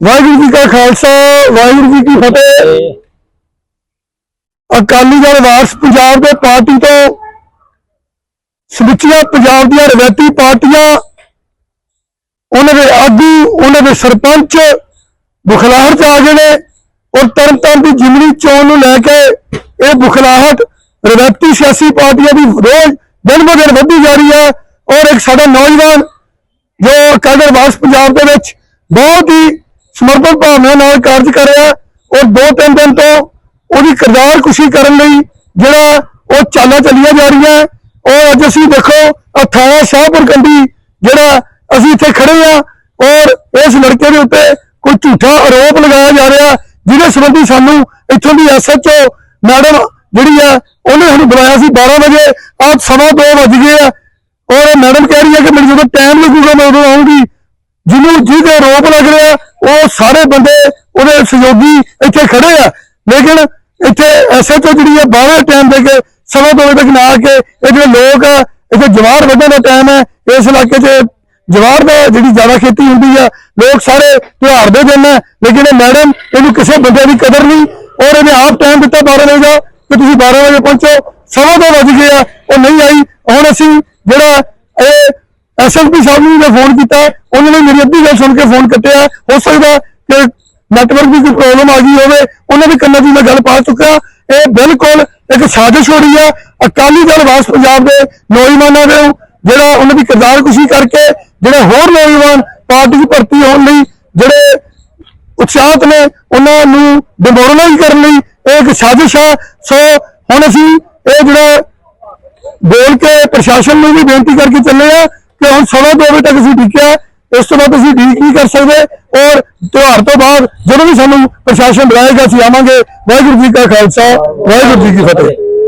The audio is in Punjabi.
ਵਾਹਿਗੁਰੂ ਜੀ ਕਾ ਖਾਲਸਾ, ਵਾਹਿਗੁਰੂ ਜੀ ਕੀ ਫਤਿਹ। ਅਕਾਲੀ ਦਲ ਵਾਰਸ ਪੰਜਾਬ ਦੇ ਪਾਰਟੀ ਤੋਂ ਸਮੁੱਚੀਆਂ ਪੰਜਾਬ ਦੀਆਂ ਰਵਾਇਤੀ ਪਾਰਟੀਆਂ, ਉਹਨਾਂ ਦੇ ਆਗੂ, ਉਹਨਾਂ ਦੇ ਸਰਪੰਚ ਬੁਖਲਾਹਟ 'ਚ ਆ ਗਏ ਨੇ ਔਰ ਤਰਨਤਾਰਨ ਦੀ ਜਿਮਨੀ ਚੋਣ ਨੂੰ ਲੈ ਕੇ ਇਹ ਬੁਖਲਾਹਟ ਰਵਾਇਤੀ ਸਿਆਸੀ ਪਾਰਟੀਆਂ ਦੀ ਰੋਜ਼ ਦਿਨ ਬ ਦਿਨ ਵੱਧਦੀ ਜਾ ਰਹੀ ਹੈ ਔਰ ਇੱਕ ਸਾਡਾ ਨੌਜਵਾਨ ਜੋ ਅਕਾਲੀ ਦਲ ਵਾਰਸ ਪੰਜਾਬ ਦੇ ਵਿੱਚ ਬਹੁਤ ਹੀ ਸਮਰਪਣ ਭਾਵਨਾ ਨਾਲ ਕਾਰਜ ਕਰ ਰਿਹਾ ਔਰ ਦੋ ਤਿੰਨ ਦਿਨ ਤੋਂ ਉਹਦੀ ਕਿਰਦਾਰ ਕੁਸ਼ੀ ਕਰਨ ਲਈ ਜਿਹੜਾ ਉਹ ਚਾਲਾਂ ਚੱਲੀਆਂ ਜਾ ਰਹੀਆਂ ਔਰ ਅੱਜ ਅਸੀਂ ਦੇਖੋ ਅਥਾਇਆ ਸ਼ਾਹਪੁਰ ਕੰਡੀ ਜਿਹੜਾ ਅਸੀਂ ਇੱਥੇ ਖੜੇ ਆ ਔਰ ਇਸ ਲੜਕੇ ਦੇ ਉੱਤੇ ਕੋਈ ਝੂਠਾ ਆਰੋਪ ਲਗਾਇਆ ਜਾ ਰਿਹਾ, ਜਿਹਦੇ ਸੰਬੰਧੀ ਸਾਨੂੰ ਇੱਥੋਂ ਦੀ ਐਸਐਚਓ ਮੈਡਮ ਜਿਹੜੀ ਆ ਉਹਨੇ ਸਾਨੂੰ ਬੁਲਾਇਆ ਸੀ 12 ਵਜੇ। ਆਪ ਸਵਾ 2 ਵੱਜ ਗਏ ਆ। ਔਰ ਮੈਡਮ ਕਹਿ ਰਹੀ ਹੈ ਕਿ ਮੈਨੂੰ ਜਦੋਂ ਟਾਈਮ ਲੱਗੂਗਾ, ਮੈਂ ਉਦੋਂ ਆਉਂਗੀ ਜਿਹਨੂੰ ਜਿਹਦੇ ਆਰੋਪ ਲੱਗ ਰਿਹਾ ਉਹ ਸਾਰੇ ਬੰਦੇ ਉਹਦੇ ਸਹਿਯੋਗੀ ਇੱਥੇ ਖੜੇ ਆ। ਲੇਕਿਨ ਇੱਥੇ ਐਸਐਚਓ ਜਿਹੜੀ ਹੈ ਬਾਹਰ ਟਾਈਮ ਦੇ ਕੇ, ਸਵਾ ਦੋ ਵਜੇ ਤੱਕ ਨਾ ਆ ਕੇ ਇਹ ਜਿਹੜੇ ਲੋਕ ਆ, ਇੱਥੇ ਜਵਾਰ ਵੱਢਣ ਦਾ ਟਾਈਮ ਹੈ ਇਸ ਇਲਾਕੇ 'ਚ ਜਵਾਰ ਦਾ ਜਿਹੜੀ ਜ਼ਿਆਦਾ ਖੇਤੀ ਹੁੰਦੀ ਆ, ਲੋਕ ਸਾਰੇ ਤਿਉਹਾਰ ਦੇ ਦਿਨ ਹੈ ਲੇਕਿਨ ਇਹ ਮੈਡਮ ਇਹਨੂੰ ਕਿਸੇ ਬੰਦੇ ਦੀ ਕਦਰ ਨਹੀਂ। ਔਰ ਇਹਨੇ ਆਪ ਟਾਈਮ ਦਿੱਤਾ 12 ਵਜੇ ਦਾ ਕਿ ਤੁਸੀਂ 12 ਵਜੇ ਪਹੁੰਚੋ। ਸਵਾ ਦੋ ਵੱਜ ਗਏ ਆ, ਉਹ ਨਹੀਂ ਆਈ। ਹੁਣ ਅਸੀਂ ਜਿਹੜਾ ਇਹ ਐਸਐਸਪੀ ਸਾਹਿਬ ਨੂੰ ਮੈਂ ਫੋਨ ਕੀਤਾ ਉਹਨਾਂ ਨੇ ਮੇਰੀ ਅੱਧੀ ਗੱਲ ਸੁਣ ਕੇ ਫੋਨ ਕੱਟਿਆ ਹੋ। ਸਕਦਾ ਕਿ ਨੈਟਵਰਕ ਦੀ ਕੋਈ ਪ੍ਰੋਬਲਮ ਆ ਗਈ ਹੋਵੇ। ਉਹਨਾਂ ਦੇ ਕੰਨਾਂ ਦੀ ਮੈਂ ਗੱਲ ਪਾ ਚੁੱਕਿਆ ਇਹ ਬਿਲਕੁਲ ਇੱਕ ਸਾਜ਼ਿਸ਼ ਹੋ ਰਹੀ ਹੈ। ਅਕਾਲੀ ਦਲ ਵਾਸ ਪੰਜਾਬ ਦੇ ਨੌਜਵਾਨਾਂ ਦੇ ਜਿਹੜਾ ਉਹਨਾਂ ਦੀ ਕਿਰਦਾਰਕੁਸ਼ੀ ਕਰਕੇ ਜਿਹੜੇ ਹੋਰ ਨੌਜਵਾਨ ਪਾਰਟੀ 'ਚ ਭਰਤੀ ਹੋਣ ਲਈ ਜਿਹੜੇ ਉਤਸ਼ਾਹਤ ਨੇ, ਉਹਨਾਂ ਨੂੰ ਡਿਮੋਰਲਾਈਜ਼ ਕਰਨ ਲਈ ਇਹ ਇੱਕ ਸਾਜ਼ਿਸ਼ ਹੈ। ਸੋ ਹੁਣ ਅਸੀਂ ਇਹ ਜਿਹੜਾ ਬੋਲ ਕੇ ਪ੍ਰਸ਼ਾਸਨ ਨੂੰ ਵੀ ਬੇਨਤੀ ਕਰਕੇ ਚੱਲੇ ਆ ਕਿ ਹੁਣ ਸਵਾ ਦੋ ਵਜੇ ਤੱਕ ਅਸੀਂ ਢੀਕਿਆ ਇਸ ਤੋਂ ਬਾਅਦ ਅਸੀਂ ਡੀਲ ਨਹੀਂ ਕਰ ਸਕਦੇ? ਔਰ ਤਿਉਹਾਰ ਤੋਂ ਬਾਅਦ ਜਦੋਂ ਵੀ ਸਾਨੂੰ ਪ੍ਰਸ਼ਾਸਨ ਬੁਲਾਏਗਾ, ਅਸੀਂ ਆਵਾਂਗੇ। ਵਾਹਿਗੁਰੂ ਜੀ ਕਾ ਖਾਲਸਾ, ਵਾਹਿਗੁਰੂ ਜੀ ਕੀ ਫਤਿਹ।